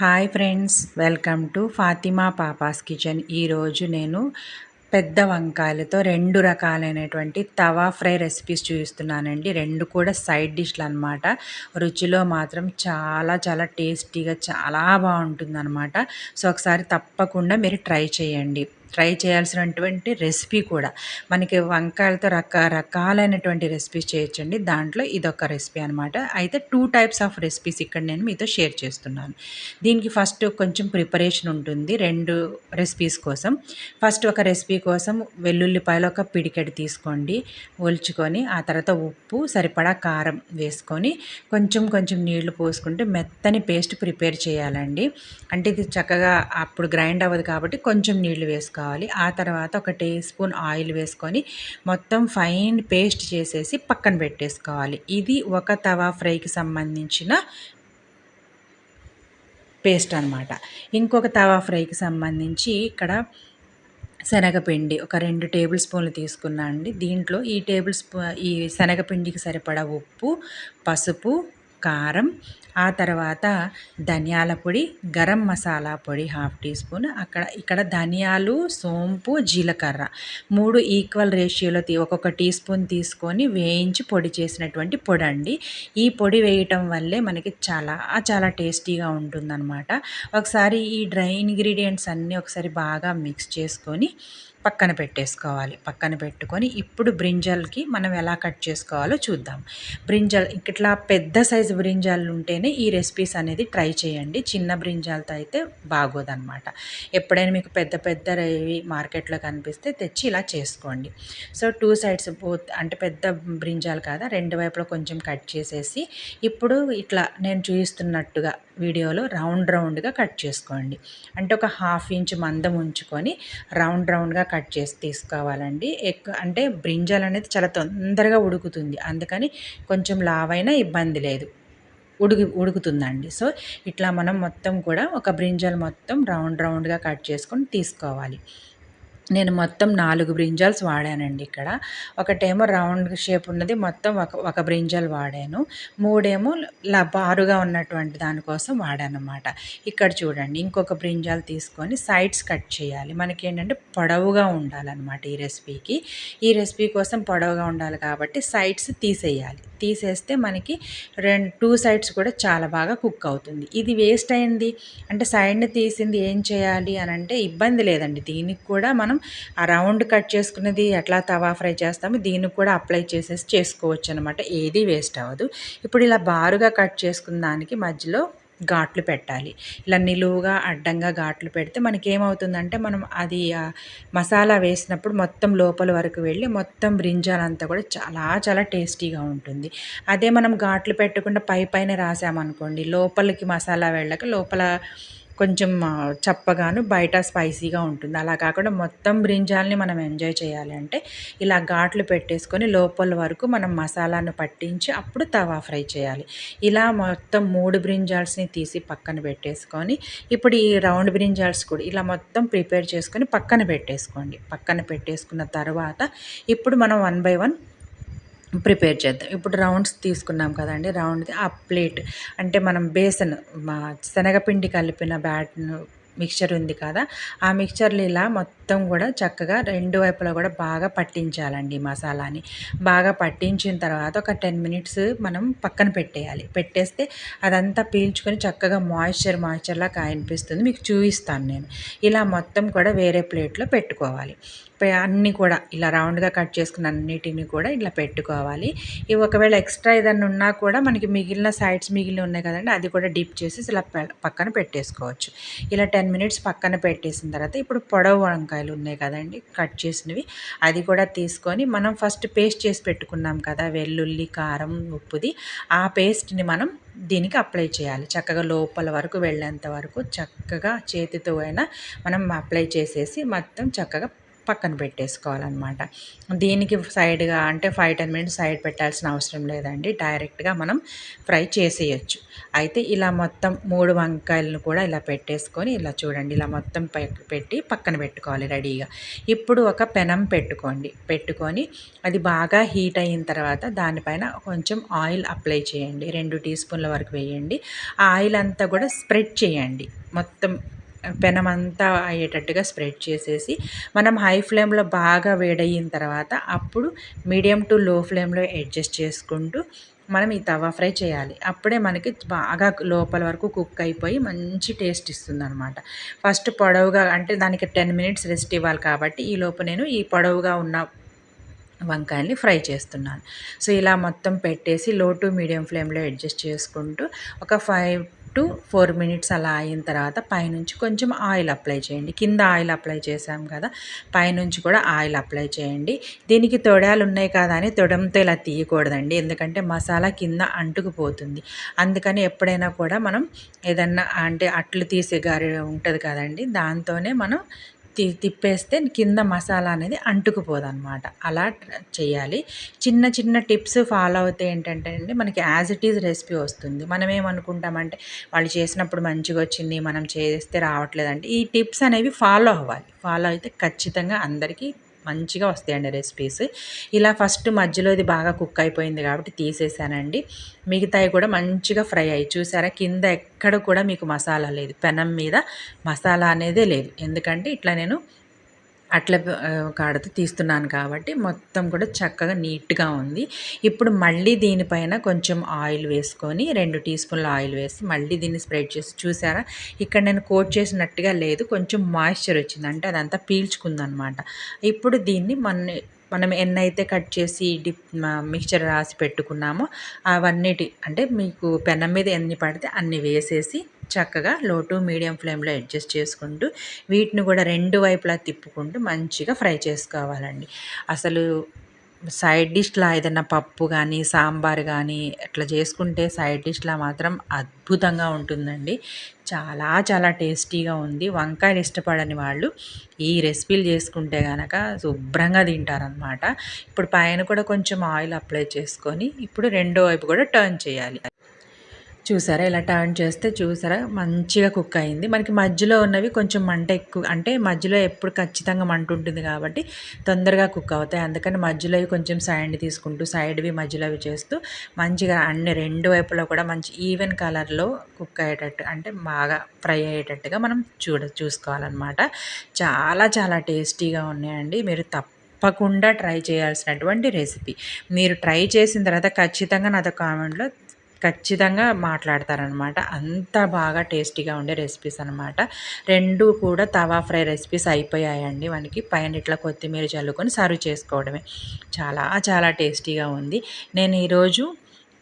Hi friends welcome to Fatima papa's kitchen. ఈరోజు నేను పెద్ద వంకాయలతో రెండు రకాలైనటువంటి తవా ఫ్రై రెసిపీస్ చూపిస్తున్నానండి. రెండు కూడా సైడ్ డిష్లు అనమాట రుచిలో మాత్రం చాలా చాలా టేస్టీగా చాలా బాగుంటుందన్నమాట. సో ఒకసారి తప్పకుండా మీరు ట్రై చేయండి. ట్రై చేయాల్సినటువంటి రెసిపీ కూడా. మనకి వంకాయలతో రకరకాలైనటువంటి రెసిపీస్ చేయొచ్చండి. దాంట్లో ఇదొక రెసిపీ అనమాట అయితే టూ టైప్స్ ఆఫ్ రెసిపీస్ ఇక్కడ నేను మీతో షేర్ చేస్తున్నాను. దీనికి ఫస్ట్ కొంచెం ప్రిపరేషన్ ఉంటుంది రెండు రెసిపీస్ కోసం. ఫస్ట్ ఒక రెసిపీ కోసం వెల్లుల్లిపాయలు ఒక పిడికెడు తీసుకోండి ఒలుచుకొని ఆ తర్వాత ఉప్పు సరిపడా కారం వేసుకొని కొంచెం కొంచెం నీళ్ళు పోసుకుంటే మెత్తని పేస్ట్ ప్రిపేర్ చేయాలండి. అంటే ఇది చక్కగా అప్పుడు గ్రైండ్ అవ్వదు కాబట్టి కొంచెం నీళ్ళు వేసుకోవాలి. వేసుకోవాలి. ఆ తర్వాత ఒక టీ స్పూన్ ఆయిల్ వేసుకొని మొత్తం ఫైన్ పేస్ట్ చేసేసి పక్కన పెట్టేసుకోవాలి. ఇది ఒక తవా ఫ్రైకి సంబంధించిన పేస్ట్ అనమాట ఇంకొక తవా ఫ్రైకి సంబంధించి ఇక్కడ శనగపిండి ఒక రెండు టేబుల్ స్పూన్లు తీసుకున్నా అండి. దీంట్లో ఈ టేబుల్ స్పూ ఈ శనగపిండికి సరిపడా ఉప్పు పసుపు కారం ఆ తర్వాత ధనియాల పొడి గరం మసాలా పొడి హాఫ్ టీ స్పూన్ అక్కడ ఇక్కడ ధనియాలు సోంపు జీలకర్ర. మూడు ఈక్వల్ రేషియోలో ఒక్కొక్క టీ స్పూన్ తీసుకొని వేయించి పొడి చేసినటువంటి పొడి అండి ఈ పొడి వేయటం వల్లే మనకి చాలా చాలా టేస్టీగా ఉంటుందన్నమాట. ఒకసారి ఈ డ్రై ఇంగ్రీడియంట్స్ అన్నీ ఒకసారి బాగా మిక్స్ చేసుకొని పక్కన పెట్టేసుకోవాలి. పక్కన పెట్టుకొని ఇప్పుడు బ్రింజల్కి మనం ఎలా కట్ చేసుకోవాలో చూద్దాం. బ్రింజల్ ఇట్లా పెద్ద సైజ్ బ్రింజాలు ఉంటేనే ఈ రెసిపీస్ అనేది ట్రై చేయండి. చిన్న బ్రింజాలతో అయితే బాగోదన్నమాట. ఎప్పుడైనా మీకు పెద్ద పెద్ద మార్కెట్లో కనిపిస్తే తెచ్చి ఇలా చేసుకోండి. సో టూ సైడ్స్ బోత్ అంటే పెద్ద బ్రింజాలు కాదా రెండు వైపులో కొంచెం కట్ చేసేసి ఇప్పుడు ఇట్లా నేను చూపిస్తున్నట్టుగా వీడియోలో రౌండ్ రౌండ్గా కట్ చేసుకోండి. అంటే ఒక హాఫ్ ఇంచ్ మందం ఉంచుకొని రౌండ్ రౌండ్గా కట్ చేసి తీసుకోవాలండి. ఎక్కువ అంటే బ్రింజాలు అనేది చాలా తొందరగా ఉడుకుతుంది. అందుకని కొంచెం లావైనా ఇబ్బంది లేదు. ఉడుకు ఉడుకుతుందండి. సో ఇట్లా మనం మొత్తం కూడా ఒక బ్రింజాలు మొత్తం రౌండ్ రౌండ్గా కట్ చేసుకొని తీసుకోవాలి. నేను మొత్తం నాలుగు బ్రింజాల్స్ వాడానండి ఇక్కడ. ఒకటేమో రౌండ్ షేప్ ఉన్నది మొత్తం ఒక ఒక బ్రింజాల్ వాడాను. మూడేమో బారుగా ఉన్నటువంటి దానికోసం వాడానమాట ఇక్కడ చూడండి ఇంకొక బ్రింజాల్ తీసుకొని సైడ్స్ కట్ చేయాలి. మనకి ఏంటంటే పొడవుగా ఉండాలన్నమాట ఈ రెసిపీకి. ఈ రెసిపీ కోసం పొడవుగా ఉండాలి కాబట్టి సైడ్స్ తీసేయాలి. తీసేస్తే మనకి రెండు టూ సైడ్స్ కూడా చాలా బాగా కుక్ అవుతుంది. ఇది వేస్ట్ అయింది అంటే సైడ్ని తీసింది ఏం చేయాలి అని అంటే ఇబ్బంది లేదండి. దీనికి కూడా మనం ఆ రౌండ్ కట్ చేసుకున్నది ఎట్లా తవా ఫ్రై చేస్తామో దీనికి కూడా అప్లై చేసేసి చేసుకోవచ్చు అనమాట ఏది వేస్ట్ అవ్వదు. ఇప్పుడు ఇలా బారుగా కట్ చేసుకున్న దానికి మధ్యలో ఘాట్లు పెట్టాలి. ఇలా నిలువుగా అడ్డంగా ఘాట్లు పెడితే మనకి ఏమవుతుందంటే మనం అది మసాలా వేసినప్పుడు మొత్తం లోపల వరకు వెళ్ళి మొత్తం బ్రింజాలంతా కూడా చాలా చాలా టేస్టీగా ఉంటుంది. అదే మనం ఘాట్లు పెట్టకుండా పై పైన రాసామనుకోండి లోపలికి మసాలా వెళ్ళక లోపల కొంచెం చప్పగాను బయట స్పైసీగా ఉంటుంది. అలా కాకుండా మొత్తం బ్రింజాల్ని మనం ఎంజాయ్ చేయాలి అంటే ఇలా ఘాట్లు పెట్టేసుకొని లోపల వరకు మనం మసాలాను పట్టించి అప్పుడు తవా ఫ్రై చేయాలి. ఇలా మొత్తం మూడు బ్రింజాల్స్ని తీసి పక్కన పెట్టేసుకొని ఇప్పుడు ఈ రౌండ్ బ్రింజాల్స్ కూడా ఇలా మొత్తం ప్రిపేర్ చేసుకొని పక్కన పెట్టేసుకోండి. పక్కన పెట్టేసుకున్న తర్వాత ఇప్పుడు మనం వన్ బై వన్ ప్రిపేర్ చేద్దాం. ఇప్పుడు రౌండ్స్ తీసుకున్నాం కదండి. రౌండ్ది ఆ ప్లేట్ అంటే మనం బేసన్ మా శనగపిండి కలిపిన బ్యాట్ మిక్చర్ ఉంది కదా ఆ మిక్చర్లు ఇలా మొత్తం కూడా చక్కగా రెండు వైపులా కూడా బాగా పట్టించాలండి మసాలాని. బాగా పట్టించిన తర్వాత ఒక టెన్ మినిట్స్ మనం పక్కన పెట్టేయాలి. పెట్టేస్తే అదంతా పీల్చుకొని చక్కగా మాయిశ్చర్ మాయిశ్చర్లా కనిపిస్తుంది మీకు చూపిస్తాను నేను. ఇలా మొత్తం కూడా వేరే ప్లేట్లో పెట్టుకోవాలి. అన్నీ కూడా ఇలా రౌండ్గా కట్ చేసుకున్న అన్నిటిని కూడా ఇలా పెట్టుకోవాలి. ఇవి ఒకవేళ ఎక్స్ట్రా ఏదన్నా ఉన్నా కూడా మనకి మిగిలిన సైడ్స్ మిగిలిన ఉన్నాయి కదండి అది కూడా డిప్ చేసి ఇలా పక్కన పెట్టేసుకోవచ్చు. ఇలా టెన్ మినిట్స్ పక్కన పెట్టేసిన తర్వాత ఇప్పుడు పొడవు వంకాయలు ఉన్నాయి కదండి కట్ చేసినవి. అది కూడా తీసుకొని మనం ఫస్ట్ పేస్ట్ చేసి పెట్టుకున్నాం కదా వెల్లుల్లి కారం ఉప్పుది. ఆ పేస్ట్ని మనం దీనికి అప్లై చేయాలి. చక్కగా లోపల వరకు వెళ్ళేంత వరకు చక్కగా చేతితో అయినా మనం అప్లై చేసేసి మొత్తం చక్కగా పక్కన పెట్టేసుకోవాలన్నమాట. దీనికి సైడ్గా అంటే ఫైవ్ టెన్ మినిట్స్ సైడ్ పెట్టాల్సిన అవసరం లేదండి. డైరెక్ట్గా మనం ఫ్రై చేసేయచ్చు. అయితే ఇలా మొత్తం మూడు వంకాయలను కూడా ఇలా పెట్టేసుకొని ఇలా చూడండి ఇలా మొత్తం పెట్టి పక్కన పెట్టుకోవాలి రెడీగా. ఇప్పుడు ఒక పెనం పెట్టుకోండి. పెట్టుకొని అది బాగా హీట్ అయిన తర్వాత దానిపైన కొంచెం ఆయిల్ అప్లై చేయండి. రెండు టీ స్పూన్ల వరకు వేయండి. ఆ ఆయిల్ అంతా కూడా స్ప్రెడ్ చేయండి. మొత్తం పెనమంతా అయ్యేటట్టుగా స్ప్రెడ్ చేసేసి మనం హై ఫ్లేమ్లో బాగా వేడయిన తర్వాత అప్పుడు మీడియం టు లో ఫ్లేమ్లో అడ్జస్ట్ చేసుకుంటూ మనం ఈ తవా ఫ్రై చేయాలి. అప్పుడే మనకి బాగా లోపల వరకు కుక్ అయిపోయి మంచి టేస్ట్ ఇస్తుంది అనమాట ఫస్ట్ పొడవుగా అంటే దానికి టెన్ మినిట్స్ రెస్ట్ ఇవ్వాలి కాబట్టి ఈ లోపు నేను ఈ పొడవుగా ఉన్న వంకాయల్ని ఫ్రై చేస్తున్నాను. సో ఇలా మొత్తం పెట్టేసి లో టు మీడియం ఫ్లేమ్లో అడ్జస్ట్ చేసుకుంటూ ఒక ఫైవ్ టు ఫోర్ మినిట్స్ అలా అయిన తర్వాత పైనుంచి కొంచెం ఆయిల్ అప్లై చేయండి. కింద ఆయిల్ అప్లై చేసాం కదా పైనుంచి కూడా ఆయిల్ అప్లై చేయండి. దీనికి తొడాలు ఉన్నాయి కదా అని తొడంతో ఇలా తీయకూడదండి. ఎందుకంటే మసాలా కింద అంటుకుపోతుంది. అందుకని ఎప్పుడైనా కూడా మనం ఏదన్నా అంటే అట్లు తీసే గారి ఉంటుంది కదండి దాంతోనే మనం తిప్పేస్తే కింద మసాలా అనేది అంటుకుపోదన్నమాట. అలా చేయాలి. చిన్న చిన్న టిప్స్ ఫాలో అవుతే ఏంటంటే అండి మనకి యాజ్ ఇట్ ఈజ్ రెసిపీ వస్తుంది. మనం ఏమనుకుంటామంటే వాళ్ళు చేసినప్పుడు మంచిగా వచ్చింది మనం చేస్తే రావట్లేదంటే ఈ టిప్స్ అనేవి ఫాలో అవ్వాలి. ఫాలో అయితే ఖచ్చితంగా అందరికీ మంచిగా వస్తాయండి రెసిపీస్ ఇలా ఫస్ట్ మధ్యలో ఇది బాగా కుక్ అయిపోయింది కాబట్టి తీసేసానండి. మిగతాయి కూడా మంచిగా ఫ్రై అయ్యి చూసారా? కింద ఎక్కడ కూడా మీకు మసాలా లేదు. పెనం మీద మసాలా అనేదే లేదు. ఎందుకంటే ఇట్లా నేను అట్ల కాడతో తీస్తున్నాను కాబట్టి మొత్తం కూడా చక్కగా నీట్గా ఉంది. ఇప్పుడు మళ్ళీ దీనిపైన కొంచెం ఆయిల్ వేసుకొని రెండు టీ స్పూన్ల ఆయిల్ వేసి మళ్ళీ దీన్ని స్ప్రెడ్ చేసి చూసారా? ఇక్కడ నేను కోట్ చేసినట్టుగా లేదు. కొంచెం మాయిశ్చర్ వచ్చింది. అంటే అదంతా పీల్చుకుందనమాట. ఇప్పుడు దీన్ని మన మనం ఎన్నైతే కట్ చేసి డిప్ మిక్చర్ రాసి పెట్టుకున్నామో అవన్నిటి అంటే మీకు పెనం మీద ఎన్ని పడితే అన్ని వేసేసి చక్కగా లో టు మీడియం ఫ్లేమ్లో అడ్జస్ట్ చేసుకుంటూ వీటిని కూడా రెండు వైపులా తిప్పుకుంటూ మంచిగా ఫ్రై చేసుకోవాలండి. అసలు సైడ్ డిష్లా ఏదైనా పప్పు కానీ సాంబార్ కానీ అట్లా చేసుకుంటే సైడ్ డిష్లా మాత్రం అద్భుతంగా ఉంటుందండి. చాలా చాలా టేస్టీగా ఉంది. వంకాయలు ఇష్టపడని వాళ్ళు ఈ రెసిపీలు చేసుకుంటే కనుక శుభ్రంగా తింటారనమాట ఇప్పుడు పైన కూడా కొంచెం ఆయిల్ అప్లై చేసుకొని ఇప్పుడు రెండో వైపు కూడా టర్న్ చేయాలి. చూసారా? ఇలా టర్న్ చేస్తే చూసారా? మంచిగా కుక్ అయింది. మనకి మధ్యలో ఉన్నవి కొంచెం మంట ఎక్కువ అంటే మధ్యలో ఎప్పుడు ఖచ్చితంగా మంట ఉంటుంది కాబట్టి తొందరగా కుక్ అవుతాయి. అందుకని మధ్యలో కొంచెం సైడ్ తీసుకుంటూ సైడ్వి మధ్యలో అవి చేస్తూ మంచిగా అన్ని రెండు వైపులో కూడా మంచి ఈవెన్ కలర్లో కుక్ అయ్యేటట్టు అంటే బాగా ఫ్రై అయ్యేటట్టుగా మనం చూడ చూసుకోవాలన్నమాట. చాలా చాలా టేస్టీగా ఉన్నాయండి. మీరు తప్ప తప్పకుండా ట్రై చేయాల్సినటువంటి రెసిపీ. మీరు ట్రై చేసిన తర్వాత ఖచ్చితంగా నాతో కామెంట్లో ఖచ్చితంగా మాట్లాడతారనమాట. అంత బాగా టేస్టీగా ఉండే రెసిపీస్ అనమాట. రెండు కూడా తవా ఫ్రై రెసిపీస్ అయిపోయాయండి మనకి. పైన ఇట్లా కొత్తిమీర చల్లుకొని సర్వ్ చేసుకోవడమే. చాలా చాలా టేస్టీగా ఉంది. నేను ఈరోజు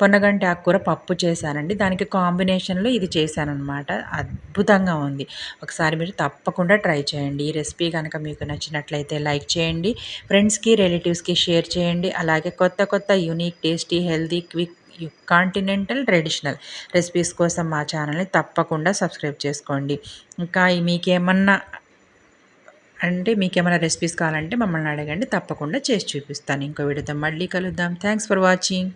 పొన్నగంటి ఆకుకూర పప్పు చేశానండి. దానికి కాంబినేషన్లో ఇది చేశానమాట అద్భుతంగా ఉంది. ఒకసారి మీరు తప్పకుండా ట్రై చేయండి. ఈ రెసిపీ కనుక మీకు నచ్చినట్లయితే లైక్ చేయండి. ఫ్రెండ్స్కి రిలేటివ్స్కి షేర్ చేయండి. అలాగే కొత్త కొత్త unique tasty healthy quick continental traditional recipes కోసం మా ఛానల్ని తప్పకుండా సబ్స్క్రైబ్ చేసుకోండి. ఇంకా మీకేమన్నా అంటే మీకేమైనా రెసిపీస్ కావాలంటే మమ్మల్ని అడగండి తప్పకుండా చేసి చూపిస్తాను. ఇంకో వీడియోతో మళ్ళీ కలుద్దాం. Thanks for watching